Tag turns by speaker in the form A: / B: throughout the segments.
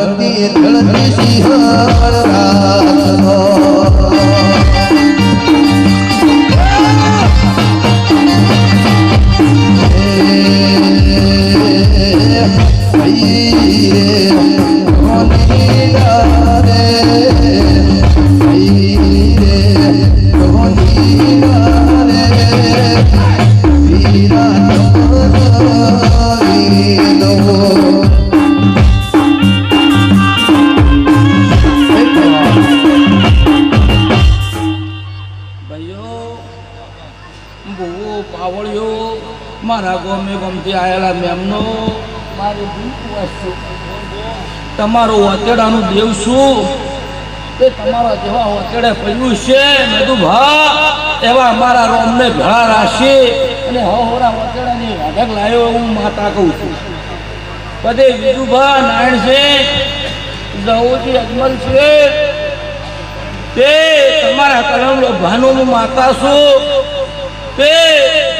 A: ધરતી ધરતી સિંહ રાખનો
B: તમારો વતેડાનું દેવ શું તે તમારા જેવા વતેડે પડ્યું છે. મેં ભા, એવા અમારા રોમને ભેળા રાશે અને હોરા વતેડાની વાઘક લાવ્યો હું માતા કહું છું. બધે વિજુભા નારાયણ છે. જવુજી અજમલ છે. તે તમારા કલમનો ભાનો હું માતા છું. તે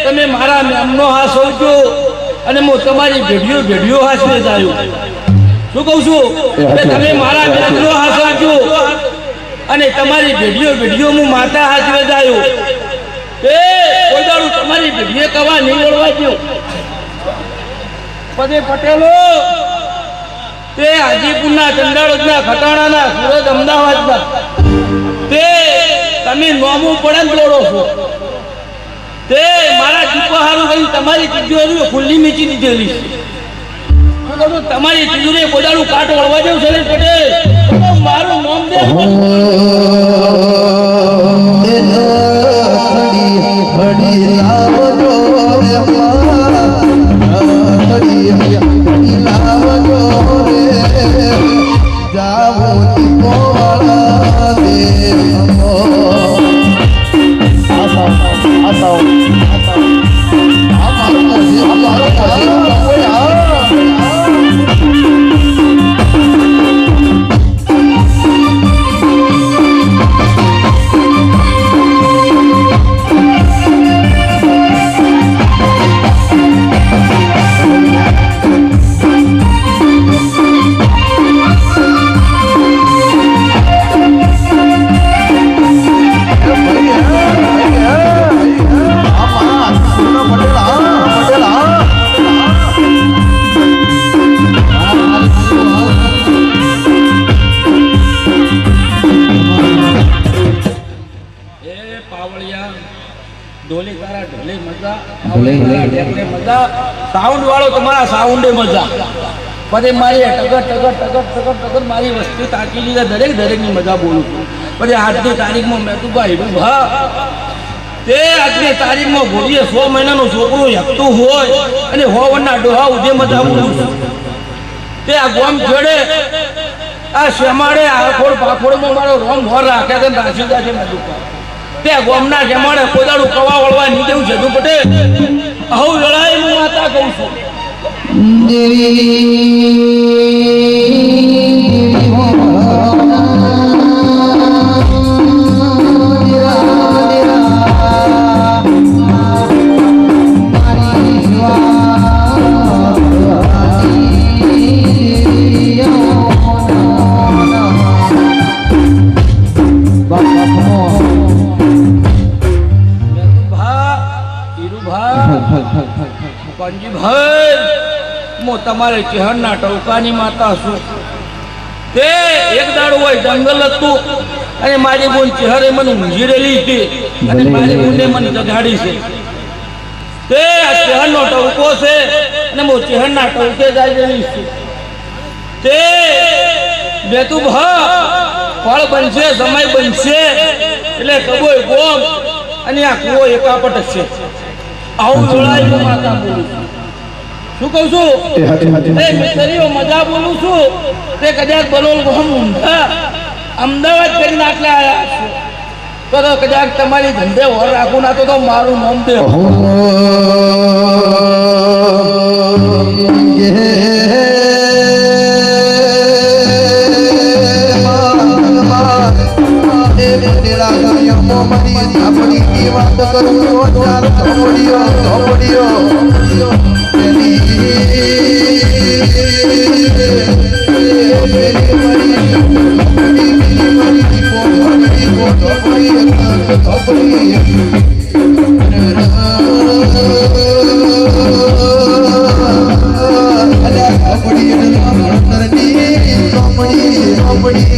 B: તમે મારા મેમનો હાથ હોજો અને હું તમારી ભેડિયો ભેડિયો હાથે જાયો શું કહું છું? કે તમે મારા મિત્રો આપજો. અને તમારી ભેડિયો ભેડિયો હું માતા હાથે જાયો એ કોઈ દાડું તમારી ભેડિયે કવા નહીં વળવા દો પદે પટેલો. તે હાજીપુરના ચંડાળોદના ખટાણાના સુરત અમદાવાદના તે તમે નોમું પડે લોડો દોડો છો. તે મારા દીપો હારું કરી તમારી તિજોરી ખુલ્લી મીચી દીધેલી તમારી તિજોરી કોદાળું કાટ વળવા દેવું છે પટેલ. મારું નામ
A: મજા.
B: સાઉન્ડ વાળો તમારા સાઉન્ડે મજા. પછી મારી ટગર ટગર ટગર ટગર ટગર મારી વસ્તી તાકી લીધા. દરેક દરેકની મજા બોલું છું. પછી આજની તારીખમાં મેં તું ભાઈ ભા તે આજની તારીખમાં ભોગીએ સો મહિનાનું છોકરું હેકતું હોય અને હોવનના ડોહા ઉધે મજા બોલું છું. તે આ ગોમ જોડે આ શેમાડે આખોડ પાખોડમાં મારો રોમ હોર રાખ્યા છે રાશિદા રાશી છે મેં દુકાન તે ગોમના જમાડે કોદાળું કવા વળવા નીકળ્યું છે. તું પટેલ આવું લડાઈ હું માતા કહું છું. ભા હીરુભા પંજીભાઈ હું તમારે ચહેરના ટવકાની માતા છું. તે એક દાડો હોય જંગલ હતું. અને મારી બોન ચહેરે મને ઊંઝીરેલી હતી. અને મારી બોને મને જગાડી છે. તે આ ચહેરનો ટવકો છે. અને હું ચહેરના ટવકે જાયેલી છું. તે બેતું ભા ફળ બનશે સમય બનશે. એટલે કબોય ગોમ. અને આ કુવો એકાપટ છે. આવું જોડાય માતા બોલું છું શું કહું છું એ મિત્રીઓ મજા બોલું છું તે કદાચ બલોલ ગોમ ઊંધા અમદાવાદ કરીને આટલા આવ્યા છું તો કદાચ તમારી ધંધે વર રાખું ના તો તો મારું નામ દે
A: હાજરીઓ દેવા કરતો તાર ધોડિયો ધોડિયો
B: આપણી આપણી આપણી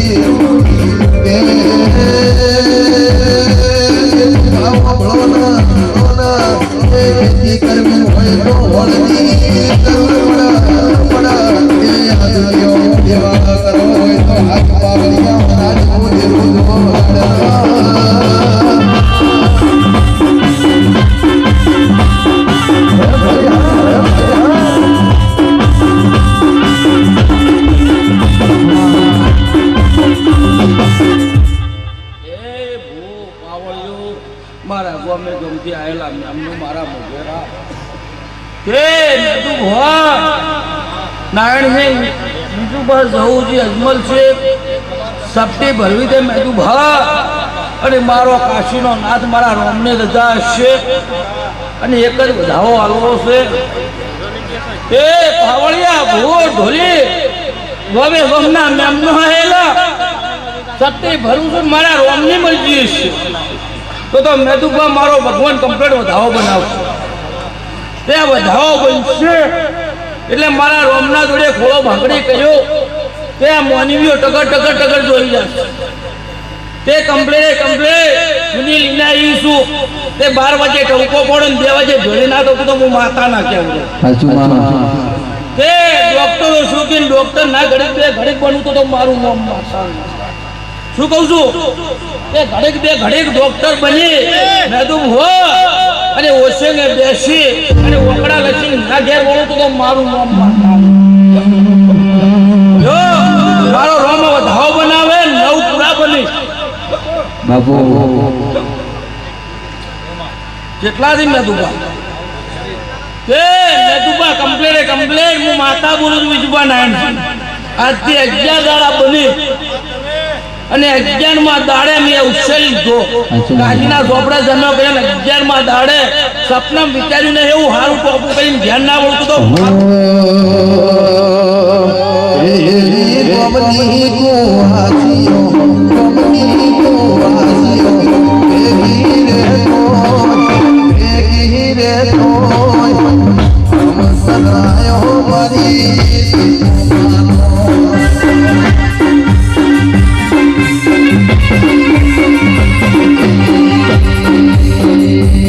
B: મારા ગમે ગમતી આવેલા મેમનું મારા મોગેરા કે મેં તું ભવા. નારાયણ છે બીજું બસ જવું છે અજમલ છે. સપટી ભરવી દે મેં તું ભા અને મારો કાશીનો નાથ મારા રોમને રજા હશે. અને એક જ વધાવો હાલવો છે. એ પાવળિયા ભૂ ઢોલી. હવે ગમના મેમનો હેલા. સત્ય ભરું છું મારા રોમની મરજી છે તો તો મેદુભા મારો ભગવાન કમ્પ્લેટ વધાવો બનાવશે. તે વધાવો બનશે એટલે મારા રોમના જોડે ખોળો ભાંગડી કર્યો. તે આ મોનવીઓ ટકર ટકર ટગર જોઈ જશે. તે કમ્પ્લેન કમ્પ્લેટ લીના ઇનાઈ શું તે બાર વાગે ટંકો પડે ને વાગે જોડી ના તો તો હું માતા ના કેવું તે ડોક્ટરો શું કે ડોક્ટર ના ઘડીક બે ઘડીક બનવું તો તો મારું નામ માતા શું કહું છું? એ ઘડીક બે ઘડીક ડોક્ટર બની મેં તો હો અને ઓછે ને બેસી અને ઓકડા લખીને ના ઘેર વળું તો મારું નામ જો મારો રોમ વધાવો બનાવે નવ પૂરા બની.
C: બાપુ.
B: કેટલા દી મેદુબા? કે મેદુબા કમ્પ્લેટ કમ્પ્લેટ હું માતા બોલું છું વિજુબા નાયણ આજથી અગિયાર દાડા બની. અને અગિયારમાં દાડે મેં ઉછેરી લીધો. કાશીના ઝોપડા જન્મ કર્યા અગિયારમાં દાડે સપના વિચાર્યું ને એવું હારું ટોપું કરીને ધ્યાન ના વળતું તો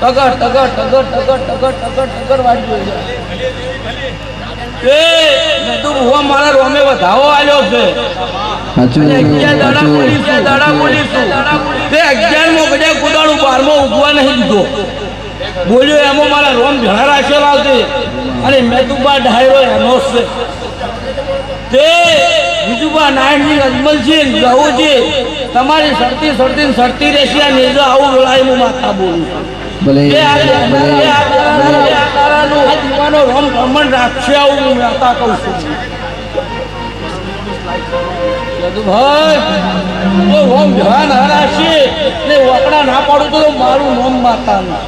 B: ટગર ટગર ટગર ટગર ટગર ટગર ટગર વાગ્યો છે. એ તો ભુવા મારા રોમે વધાવો આલ્યો છે. બોલ્યો એમાં મારા રોમ ઘણા રાખેલા છે અને મેદુબા ડાયરો એનો છે. તે બીજુબા નારાયણજી અજમલજી ગહુજી તમારી સરતી સરતી સરતી રહેશે નેજો આવું બોલાય હું માથા બોલું છું.
C: ભલે
B: દીવાનો રોમ ઘમંડ રાખશે આવું હું માતા કહું છું. ધ્યાન હરાશે. ને વકડા ના પાડું તો મારું નામ માતાનું.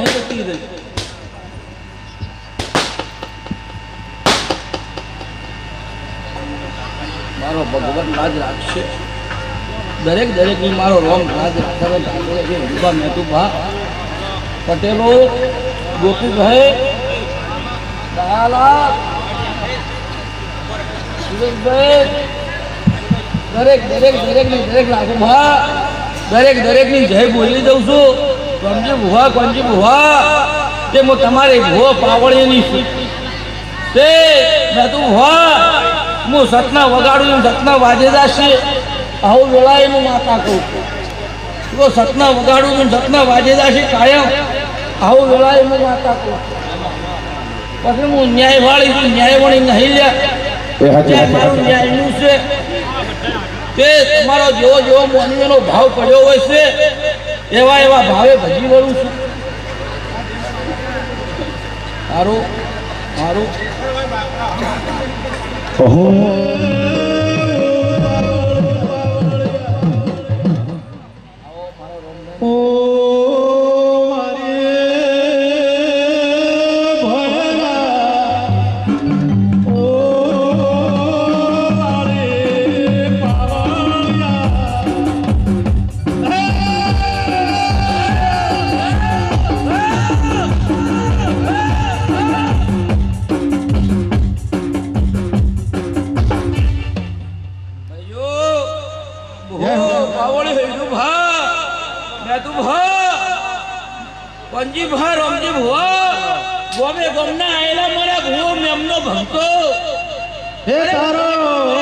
A: है तीर
B: मारो भगवान राज राखे दरेक दरेक ने मारो रोम राज राखे ढाकोले के हिंदुबा मेहतू भा पटेलो गोपी भाई दयाला सुरेश भाई दरेक दरेक दरेक ने दरेक लागू भा दरेक दरेक ने जय बोली जाऊ छू કોણજી ભુવા કોણજી ભુવા તે હું તમારી ભુવો પાવળીની છું તે મેં તું ભુવા હું સતના વગાડું ને સતના વાજેદા છે. આવું વેળાએ હું માતા કહું તો સતના વગાડું છું સતના વાજેદા છે કાયમ. આવું વેળાએ હું માતા કહું પછી હું ન્યાયવાળી છું ન્યાયવાળી નહીં લ્યા.
C: એ
B: મારું ન્યાયનું છે. તે તમારો જેવો જેવો મોનીનો ભાવ પડ્યો હોય છે એવા એવા ભાવે ભજી વળું છું. મારું મારું પાવળી હૈયું ભા મેં તું ભા. પંજી ભુવો મેમનો ભક્તો.
A: હે તારો.